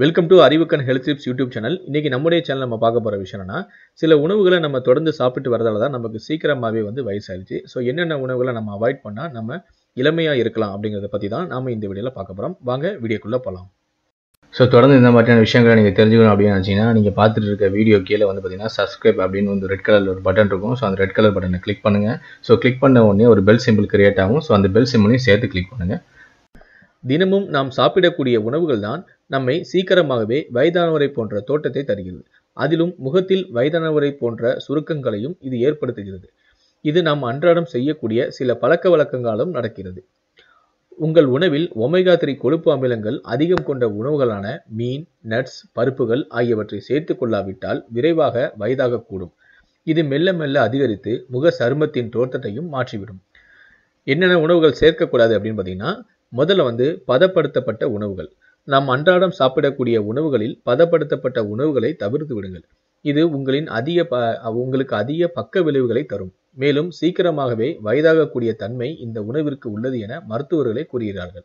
Welcome to அறிவுக்கன் health tips YouTube channel இன்றைக்கி நம்முடைய சேனல் நம்ம பார்க்க போகிற விஷயம் என்னன்னா சில உணவுகளை நம்ம தொடர்ந்து சாப்பிட்டு வரதால தான் நமக்கு சீக்கிரமாகவே வந்து வயசாயிடுச்சு. ஸோ என்னென்ன உணவுகளை நம்ம அவாய்ட் பண்ணால் நம்ம இளமையாக இருக்கலாம் அப்படிங்கிறத பற்றி தான் நாம் இந்த வீடியோவில் பார்க்க போகிறோம் வாங்க வீடியோக்குள்ளே போகலாம் ஸோ தொடர்ந்து இந்த மாதிரியான விஷயங்களை நீங்கள் தெரிஞ்சுக்கணும் அப்படின்னு நினச்சிங்கன்னா நீங்கள் பார்த்துட்டு இருக்க வீடியோ கீழே வந்து பார்த்தீங்கன்னா சப்ஸ்கிரைப் அப்படின்னு வந்து ரெட் கலரில் ஒரு பட்டன் இருக்கும். ஸோ அந்த ரெட் கலர் பட்டனை கிளிக் பண்ணுங்கள் ஸோ கிளிக் பண்ண உடனே ஒரு பெல் சிம்பிள் கிரியேட் ஆகும். ஸோ அந்த பெல் சிம்பிளையும் சேர்த்து கிளிக் பண்ணுங்கள் தினமும் நாம் சாப்பிடக்கூடிய உணவுகள் தான் நம்மை சீக்கிரமாகவே வயதானவரை போன்ற தோட்டத்தை தருகிறது. அதிலும் முகத்தில் வயதானவரை போன்ற சுருக்கங்களையும் இது ஏற்படுத்துகிறது. இது நாம் அன்றாடம் செய்யக்கூடிய சில பழக்க வழக்கங்களும் நடக்கிறது. உங்கள் உணவில் ஒமேகா த்ரீ கொழுப்பு அமிலங்கள் அதிகம் கொண்ட உணவுகளான மீன் நட்ஸ் பருப்புகள் ஆகியவற்றை சேர்த்து கொள்ளாவிட்டால் விரைவாக வயதாகக்கூடும் இது மெல்ல மெல்ல அதிகரித்து முக சருமத்தின் தோற்றத்தையும் மாற்றிவிடும். என்னென்ன உணவுகள் சேர்க்கக்கூடாது அப்படின்னு பார்த்தீங்கன்னா முதல்ல வந்து பதப்படுத்தப்பட்ட உணவுகள். நாம் அன்றாடம் சாப்பிடக்கூடிய உணவுகளில் பதப்படுத்தப்பட்ட உணவுகளை தவிர்த்து விடுங்கள். இது உங்களின் அதிக ப உங்களுக்கு அதிக பக்க விளைவுகளை தரும். மேலும் சீக்கிரமாகவே வயதாகக்கூடிய தன்மை இந்த உணவிற்கு உள்ளது என மருத்துவர்களே கூறுகிறார்கள்.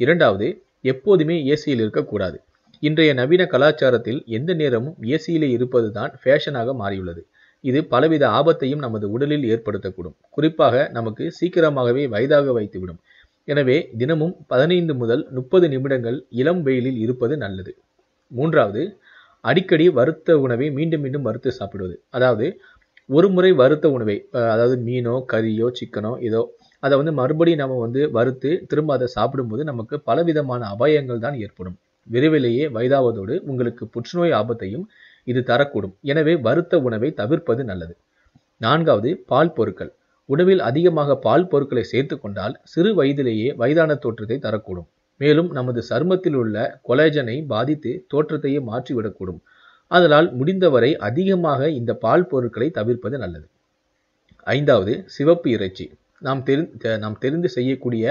இரண்டாவது எப்போதுமே ஏசியில் இருக்கக்கூடாது. இன்றைய நவீன கலாச்சாரத்தில் எந்த நேரமும் ஏசியிலே இருப்பது தான் ஃபேஷனாக மாறியுள்ளது. இது பலவித ஆபத்தையும் நமது உடலில் ஏற்படுத்தக்கூடும். குறிப்பாக நமக்கு சீக்கிரமாகவே வயதாக வைத்துவிடும். எனவே தினமும் பதினைந்து முதல் முப்பது நிமிடங்கள் இளம் வெயிலில் இருப்பது நல்லது. மூன்றாவது அடிக்கடி வறுத்த உணவை மீண்டும் மீண்டும் வறுத்து சாப்பிடுவது. அதாவது ஒரு முறை வறுத்த உணவை அதாவது மீனோ கறியோ சிக்கனோ ஏதோ அதை வந்து மறுபடியும் நம்ம வந்து வறுத்து திரும்ப அதை சாப்பிடும்போது நமக்கு பலவிதமான அபாயங்கள் தான் ஏற்படும். விரைவிலேயே வயதாவதோடு உங்களுக்கு புற்றுநோய் ஆபத்தையும் இது தரக்கூடும். எனவே வறுத்த உணவை தவிர்ப்பது நல்லது. நான்காவது பால் பொருட்கள். உணவில் அதிகமாக பால் பொருட்களை சேர்த்து கொண்டால் சிறு வயதிலேயே வயதான தோற்றத்தை தரக்கூடும். மேலும் நமது சருமத்தில் உள்ள கொலஜனை பாதித்து தோற்றத்தையே மாற்றிவிடக்கூடும். அதனால் முடிந்தவரை அதிகமாக இந்த பால் பொருட்களை தவிர்ப்பது நல்லது. ஐந்தாவது சிவப்பு இறைச்சி. நாம் தெரி நாம் தெரிந்து செய்யக்கூடிய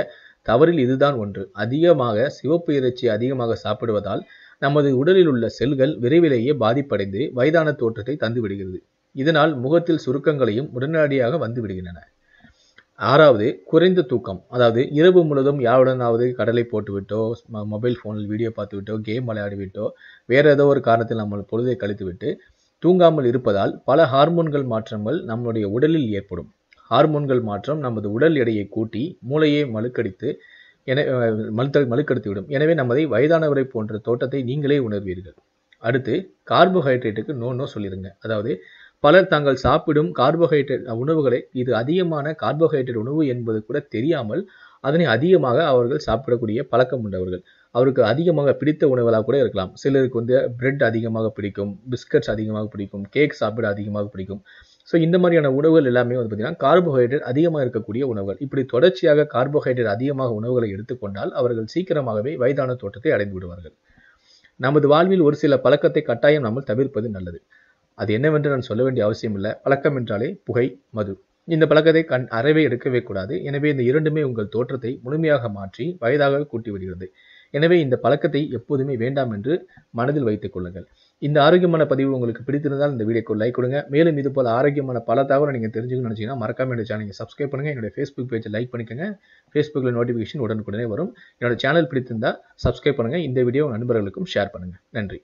தவறில் இதுதான் ஒன்று. அதிகமாக சிவப்பு இறைச்சி அதிகமாக சாப்பிடுவதால் நமது உடலில் உள்ள செல்கள் விரைவிலேயே பாதிப்படைந்து வயதான தோற்றத்தை தந்துவிடுகிறது. இதனால் முகத்தில் சுருக்கங்களையும் உடனடியாக வந்துவிடுகின்றன. ஆறாவது குறைந்த தூக்கம். அதாவது இரவு முழுவதும் யாருடனாவது கடலை போட்டுவிட்டோ மொபைல் ஃபோனில் வீடியோ பார்த்துவிட்டோ கேம் விளையாடிவிட்டோ வேறு ஏதோ ஒரு காரணத்தில் நம்ம பொழுதை கழித்துவிட்டு தூங்காமல் இருப்பதால் பல ஹார்மோன்கள் மாற்றங்கள் நம்முடைய உடலில் ஏற்படும். ஹார்மோன்கள் மாற்றம் நமது உடல் எடையை கூட்டி மூளையை மழுக்கடித்து என மழுத்த மழுக்கடித்துவிடும். எனவே நமதை வயதானவரை போன்ற தோட்டத்தை நீங்களே உணர்வீர்கள். அடுத்து கார்போஹைட்ரேட்டுக்கு நோ நோ சொல்லிடுங்க அதாவது பலர் தாங்கள் சாப்பிடும் கார்போஹைட்ரேட் உணவுகளை இது அதிகமான கார்போஹைட்ரேட் உணவு என்பது கூட தெரியாமல் அதனை அதிகமாக அவர்கள் சாப்பிடக்கூடிய பழக்கம் உண்டவர்கள். அவருக்கு அதிகமாக பிடித்த உணவுகளாக கூட இருக்கலாம். சிலருக்கு வந்து பிரெட் அதிகமாக பிடிக்கும் பிஸ்கட்ஸ் அதிகமாக பிடிக்கும் கேக் சாப்பிட அதிகமாக பிடிக்கும். ஸோ இந்த மாதிரியான உணவுகள் எல்லாமே வந்து பார்த்திங்கன்னா கார்போஹைட்ரேட் அதிகமாக இருக்கக்கூடிய உணவுகள். இப்படி தொடர்ச்சியாக கார்போஹைட்ரேட் அதிகமாக உணவுகளை எடுத்துக்கொண்டால் அவர்கள் சீக்கிரமாகவே வயதான தோட்டத்தை அடைந்து விடுவார்கள். நமது வாழ்வில் ஒரு சில பழக்கத்தை கட்டாயம் நம்ம தவிர்ப்பது நல்லது. அது என்னவென்று நான் சொல்ல வேண்டிய அவசியம் இல்லை. பழக்கம் என்றாலே புகை மது. இந்த பழக்கத்தை கண் அறவே எடுக்கவே கூடாது. எனவே இந்த இரண்டுமே உங்கள் தோற்றத்தை முழுமையாக மாற்றி வயதாக கூட்டி விடுகிறது. எனவே இந்த பழக்கத்தை எப்போதுமே வேண்டாம் என்று மனதில் வைத்துக் கொள்ளுங்கள். இந்த ஆரோக்கியமான பதிவு உங்களுக்கு பிடித்திருந்தால் இந்த வீடியோக்கு லைக் கொடுங்க. மேலும் இது போல ஆரோக்கியமான பல தகவலை நீங்கள் தெரிஞ்சுக்கணும்னு நினச்சிங்கன்னா மறக்காம என்னோட சேனலை சப்ஸ்கிரைப் பண்ணுங்கள் என்னோட ஃபேஸ்புக் பேஜை லைக் பண்ணிக்கோங்க. ஃபேஸ்புக்கில் நோட்டிஃபிகேஷன் உடனுக்குடனே வரும். என்னோட சேனல் பிடித்திருந்தால் சப்ஸ்கிரைப் பண்ணுங்கள் இந்த வீடியோ நண்பர்களுக்கும் ஷேர் பண்ணுங்கள் நன்றி.